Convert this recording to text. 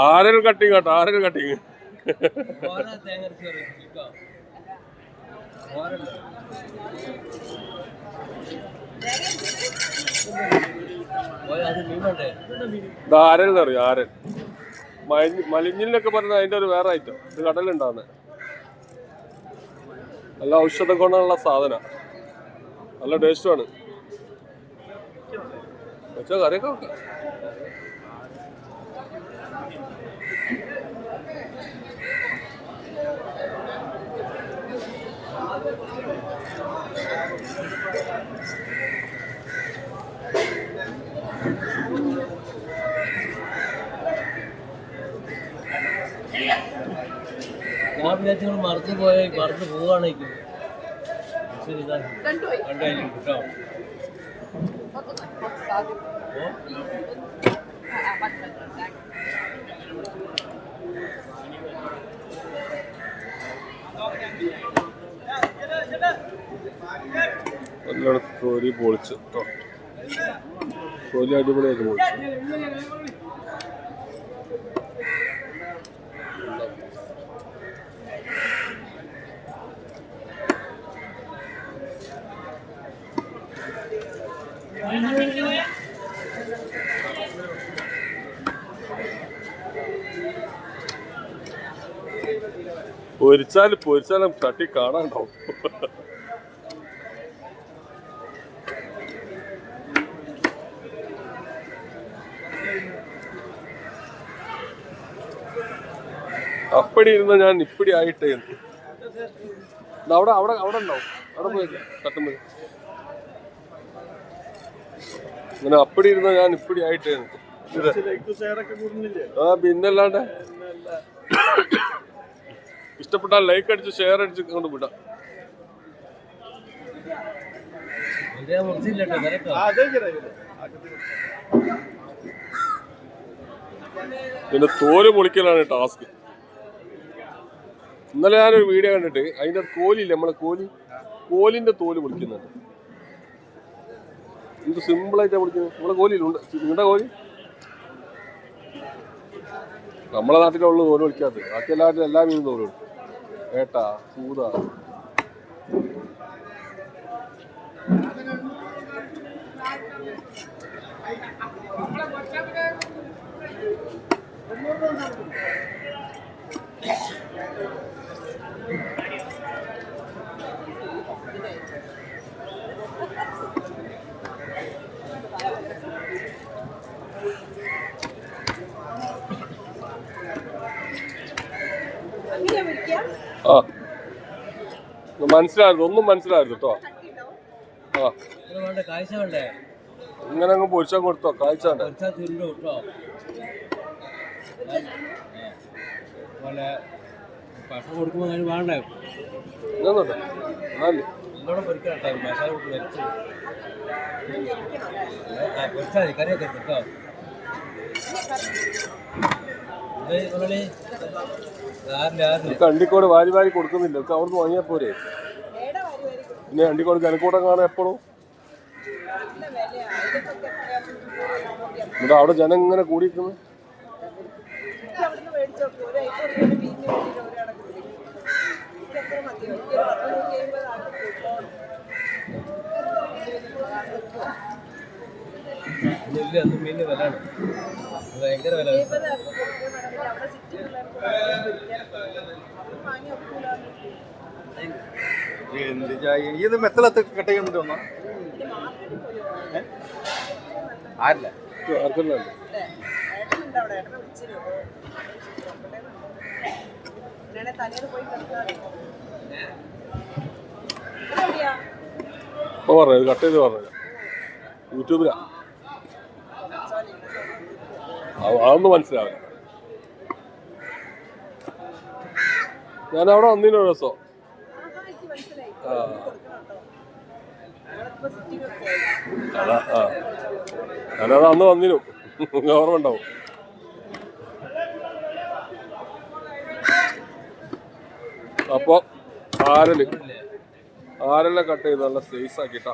ആരൽ cutting കേട്ടോ ആരൽ cutting ആരൽ അറിയോ ആരൽ മലിഞ്ഞിലൊക്കെ പറഞ്ഞ അതിന്റെ ഒരു വേറെ ഐറ്റം ഇത് കടലുണ്ടാവുന്നത് നല്ല ഔഷധ ഗുണമുള്ള സാധന. നല്ല ടേസ്റ്റുമാണ് വെച്ചാ കറിയൊക്കെ ഞാൻ വിചാരിച്ചു നിങ്ങൾ മറന്നു പോയ മറന്നു പോവാണേക്കും ശരി ഇതാ കണ്ടായാലും കേട്ടോ ഓ നല്ലോണം തൊലി പൊളിച്ച്. കേട്ടോ തൊലി അടിപൊളിയായിട്ട് പൊളിച്ച്. പൊരിച്ചാൽ പൊരിച്ചാലും തട്ടി കാണാണ്ടാവും. അപ്പടി ഇരുന്ന ഞാൻ ഇപ്പടി ആയിട്ടേ. അവിടെ അവിടെ അവിടെ ഉണ്ടാവും അവിടെ പോയി തട്ടുമ്പോൾ ഇങ്ങനെ അപ്പടി ഇരുന്ന ഞാൻ ഇപ്പടി ആയിട്ടേ. ആ പിന്നല്ലാണ്ട്. ഇഷ്ടപ്പെട്ടാൽ ലൈക്ക് അടിച്ച് ഷെയർ അടിച്ച് കൊണ്ട് വിടാം. പിന്നെ തോൽ പൊളിക്കലാണ് ടാസ്ക് ഇന്നലെ ഞാനൊരു വീഡിയോ കണ്ടിട്ട് അതിന്റെ കോലില്ലേ നമ്മളെ കോലി? കോലിന്റെ തോൽ പൊളിക്കുന്നുണ്ട്. ഇത് സിമ്പിൾ ആയിട്ടാ പൊളിക്കുന്നത്? നമ്മളെ കോലിയിലുണ്ട് നിങ്ങളുടെ കോലി? നമ്മളെ നാട്ടിലുള്ള തോൽ പൊളിക്കാത്തത്. ബാക്കി എല്ലാവരും എല്ലാ മീനും തോൽ ഏട്ടാ സൂത. ആ. മനസ്സിലായിരുന്നു ഒന്നും മനസ്സിലായിരുന്നു കേട്ടോ ആ. ഇങ്ങനെ അങ്ങ് പൊരിച്ചാൽ കൊടുത്തോ കാഴ്ച കൊടുക്കുമ്പോൾ കേട്ടോ അണ്ടിക്കോട് വാരി വാരി കൊടുക്കുന്നില്ല. ഒക്കെ അവിടുന്ന് വാങ്ങിയാൽ പോരെ? പിന്നെ അണ്ടിക്കോട് കനക്കൂട്ടം കാണാൻ എപ്പോഴും എന്നിട്ട് അവിടെ ജനം ഇങ്ങനെ കൂടിയിരിക്കുന്നു? ഭയങ്കര വില ഇത് മെത്തലത്ത് കട്ട് ചെയ്യാൻ ഒന്നാ ആരില്ല? ആർക്കല്ല കട്ട് ചെയ്ത് പറഞ്ഞു. യൂട്യൂബിലാ. അതൊന്നും മനസ്സിലാവില്ല. ഞാൻ അവിടെ വന്നതിനൊരു ദിവസം. ഞാനത് അന്ന് വന്നിരു ഓർമ്മ ഉണ്ടാവും. അപ്പൊ ആരൽ? ആരെല്ലാം കട്ട് ചെയ്ത് നല്ല സൈസ് ആക്കിട്ടാ